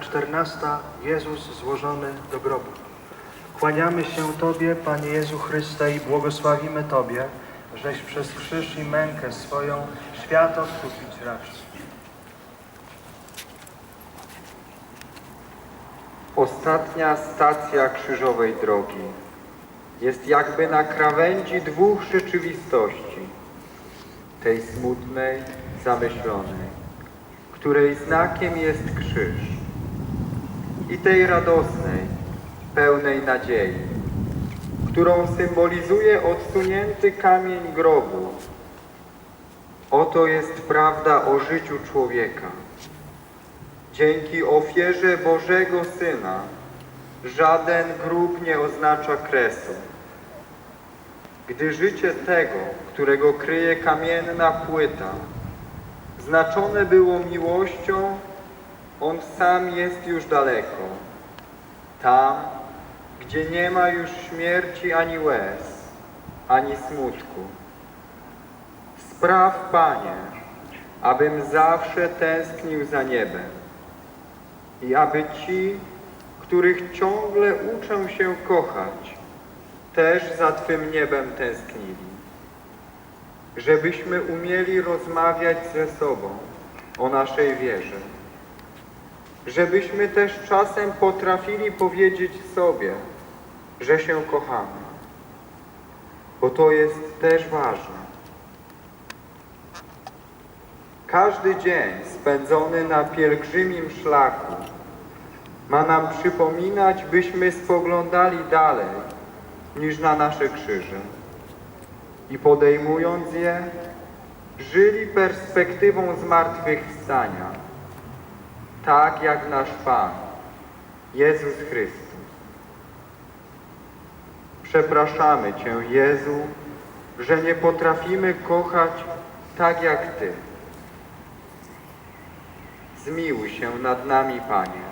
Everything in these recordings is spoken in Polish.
14. Jezus złożony do grobu. Kłaniamy się Tobie, Panie Jezu Chryste, i błogosławimy Tobie, żeś przez krzyż i mękę swoją świat odkupić raczył. Ostatnia stacja krzyżowej drogi jest jakby na krawędzi dwóch rzeczywistości. Tej smutnej, zamyślonej, której znakiem jest krzyż i tej radosnej, pełnej nadziei, którą symbolizuje odsunięty kamień grobu. Oto jest prawda o życiu człowieka. Dzięki ofierze Bożego Syna żaden grób nie oznacza kresu. Gdy życie tego, którego kryje kamienna płyta, znaczone było miłością, on sam jest już daleko. Tam, gdzie nie ma już śmierci ani łez, ani smutku. Spraw, Panie, abym zawsze tęsknił za niebem i aby ci, których ciągle uczę się kochać, też za Twym niebem tęsknili. Żebyśmy umieli rozmawiać ze sobą o naszej wierze. Żebyśmy też czasem potrafili powiedzieć sobie, że się kochamy. Bo to jest też ważne. Każdy dzień spędzony na pielgrzymim szlaku ma nam przypominać, byśmy spoglądali dalej niż na nasze krzyże i podejmując je, żyli perspektywą zmartwychwstania, tak jak nasz Pan, Jezus Chrystus. Przepraszamy Cię, Jezu, że nie potrafimy kochać tak jak Ty. Zmiłuj się nad nami, Panie.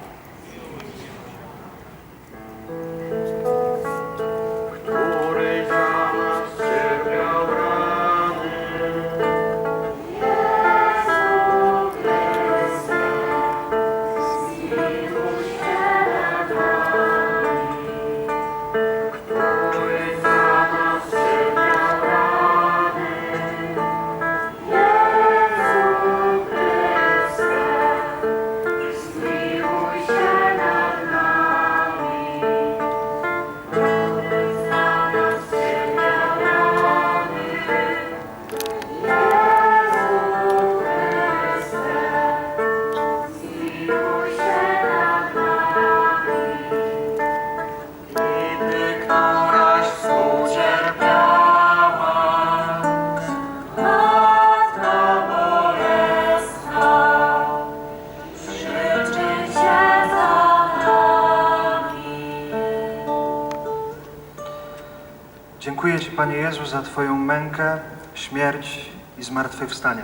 Dziękuję Ci, Panie Jezu, za Twoją mękę, śmierć i zmartwychwstanie.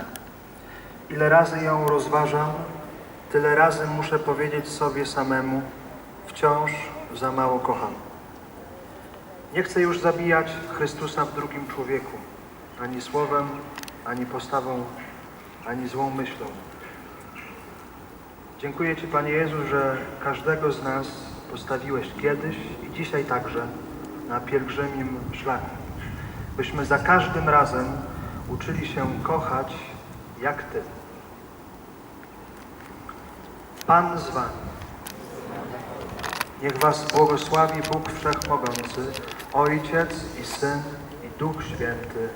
Ile razy ją rozważam, tyle razy muszę powiedzieć sobie samemu, wciąż za mało kocham. Nie chcę już zabijać Chrystusa w drugim człowieku, ani słowem, ani postawą, ani złą myślą. Dziękuję Ci, Panie Jezu, że każdego z nas postawiłeś kiedyś i dzisiaj także na pielgrzymim szlaku, byśmy za każdym razem uczyli się kochać jak Ty. Pan z Wami. Niech Was błogosławi Bóg Wszechmogący, Ojciec i Syn i Duch Święty.